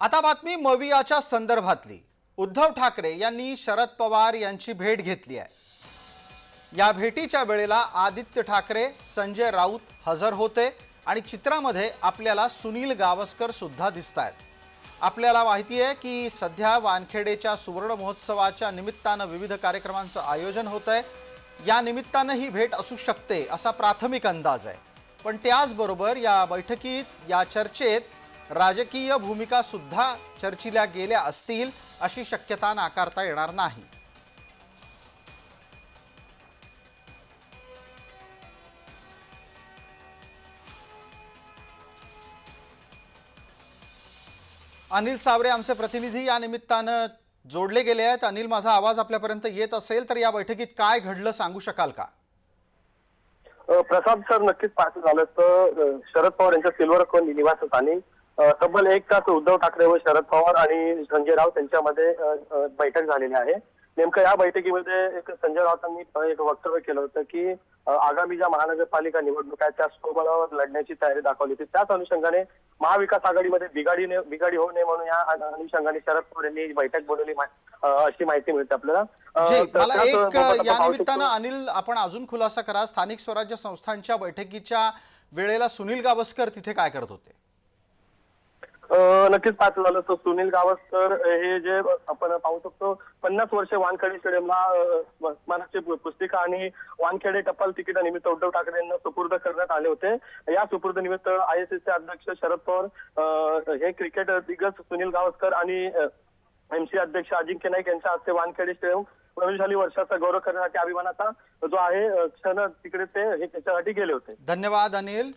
आता बातमी मवियाच्या संदर्भातली. उद्धव ठाकरे यांनी शरद पवार यांची भेट घेतली आहे. या भेटीच्या वेळेला आदित्य ठाकरे संजय राऊत हजर होते आणि चित्रामध्ये आपल्याला सुनील गावस्कर सुद्धा दिसत आहेत आपल्याला माहिती आहे की सध्या वानखेडेच्या सुवर्ण महोत्सवाच्या निमित्तानं विविध कार्यक्रमांचं आयोजन होत आहे या निमित्तानं ही भेट असू शकते असा प्राथमिक अंदाज आहे. पण त्याचबरोबर या बैठकीत या चर्चेत राजकीय भूमिका सुद्धा चर्चिल्या गेल्या असतील अशी शक्यता नाकारता येणार नाही. अनिल सावरे आमचे प्रतिनिधी या निमित्तानं जोडले गेले आहेत. अनिल माझा आवाज आपल्यापर्यंत येत असेल तर या बैठकीत काय घडलं सांगू शकाल का? प्रसाद सर नक्कीच पाहायचं झालं तर शरद पवार यांच्या सिल्वर निवासस्थानी तब्बल एक तास उद्धव ठाकरे व शरद पवार आणि संजय राऊत यांच्यामध्ये बैठक झालेली आहे. नेमकं या बैठकीमध्ये एक संजय राऊतांनी एक वक्तव्य केलं होतं की आगामी ज्या महानगरपालिका निवडणूक आहेत त्या स्वबळावर लढण्याची तयारी दाखवली होती. त्याच अनुषंगाने महाविकास आघाडीमध्ये बिघाडी बिघाडी होऊ नये म्हणून या अनुषंगाने शरद पवार यांनी ही बैठक बोलवली अशी माहिती मिळते आपल्याला. मला एक या निमित्तानं अनिल आपण अजून खुलासा करा. स्थानिक स्वराज्य संस्थांच्या बैठकीच्या वेळेला सुनील गावस्कर तिथे काय करत होते? नक्कीच पाहायचं झालं तर सुनील गावस्कर हे जे आपण पाहू शकतो पन्नास वर्ष वानखेडे स्टेडियमला अ, स्मारकची पुस्तिका आणि वानखेडे टपाल तिकिटानिमित्त उद्धव ठाकरे यांना सुपूर्द करण्यात आले होते. या सुपूर्द निमित्त आय एस अध्यक्ष शरद पवार हे क्रिकेट दिग्गज सुनील गावस्कर आणि एमसी अध्यक्ष अजिंक्य नाईक यांच्या हस्ते वानखेडे स्टेडियम प्रवेशशाली वर्षाचा गौरव करण्यासाठी अभिमानाचा जो आहे क्षण तिकडे ते हे त्याच्यासाठी गेले होते. धन्यवाद अनिल.